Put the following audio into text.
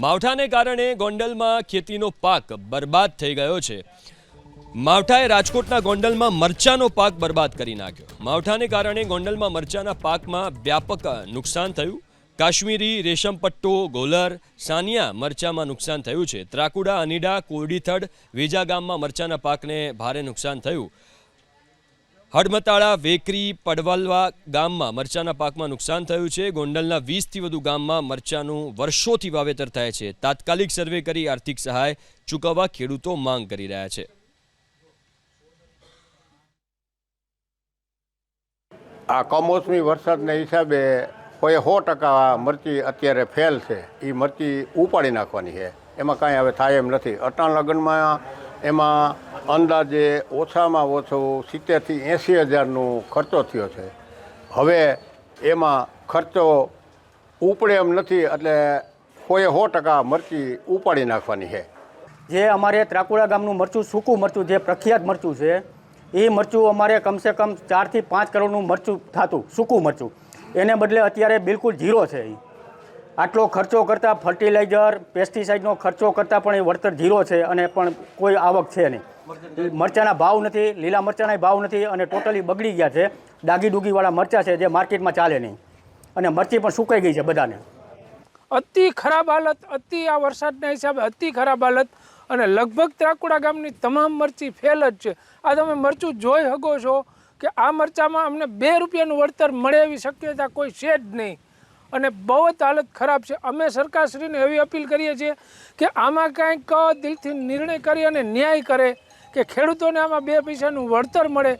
માવઠાને કારણે ગોંડલમાં ખેતીનો પાક બરબાદ થઈ ગયો છે. માવઠાએ રાજકોટના ગોંડલમાં મરચાનો પાક બરબાદ કરી નાખ્યો. માવઠાને કારણે ગોંડલમાં મરચાના પાકમાં વ્યાપક નુકસાન થયું. કાશ્મીરી, રેશમપટ્ટો, ગોલર, સાનિયા મરચામાં નુકસાન થયું છે. ત્રાકુડા, અનીડા, કોરડીથડ, વેજા ગામમાં મરચાના પાકને ભારે નુકસાન થયું. હડમતાળા, વેકરી, પડવાલવા ગામમાં મરચાના પાકમાં નુકસાન થયું છે. ગોંડલના વીસથી વધુ ગામમાં મરચાનું વર્ષોથી વાવેતર થાય છે. તાત્કાલિક સર્વે કરી આર્થિક સહાય ચૂકવવા ખેડૂતો માંગ કરી રહ્યા છે. આ કમોસમી વરસાદના હિસાબે કોઈ સો ટકા મરચી અત્યારે ફેલ છે. એ મરચી ઉપાડી નાખવાની છે. એમાં કાંઈ હવે થાય એમ નથી. અટાણ લગ્નમાં એમાં અંદાજે ઓછામાં ઓછો સિત્તેરથી એંસી હજારનું ખર્ચો થયો છે. હવે એમાં ખર્ચો ઉપડે એમ નથી એટલે કોઈ સો ટકા મરચી ઉપાડી નાખવાની છે. જે અમારે ત્રાકુડા ગામનું મરચું, સૂકું મરચું જે પ્રખ્યાત મરચું છે, એ મરચું અમારે કમસે કમ ચારથી પાંચ કરોડનું મરચું થતું, સૂકું મરચું. એને બદલે અત્યારે બિલકુલ ઝીરો છે એ આટલો ખર્ચો કરતાં ફર્ટિલાઇઝર પેસ્ટિસાઇડનો ખર્ચો કરતાં પણ એ વળતર ઝીરો છે અને પણ કોઈ આવક છે નહીં. મરચાના ભાવ નથી, લીલા મરચાંના ભાવ નથી અને ટોટલી બગડી ગયા છે. ડાગી ડૂગીવાળા મરચાં છે જે માર્કેટમાં ચાલે નહીં. અને મરચી પણ સુકાઈ ગઈ છે બધાને. અતિ ખરાબ હાલત, અતિ આ વરસાદના હિસાબે અતિ ખરાબ હાલત અને લગભગ ત્રાકુડા ગામની તમામ મરચી ફેલ જ છે. આ તમે મરચું જોઈ શકો છો કે આ મરચામાં અમને બે રૂપિયાનું વળતર મળે એવી શક્યતા કોઈ છે જ નહીં. અને બહુ જ હાલત ખરાબ છે. અમે સરકારશ્રીને એવી અપીલ કરીએ છીએ કે આમાં કાંઈક દિલથી નિર્ણય કરી અને ન્યાય કરે. કે ખેડૂતોને આમાં બે પૈસાનું વળતર મળે.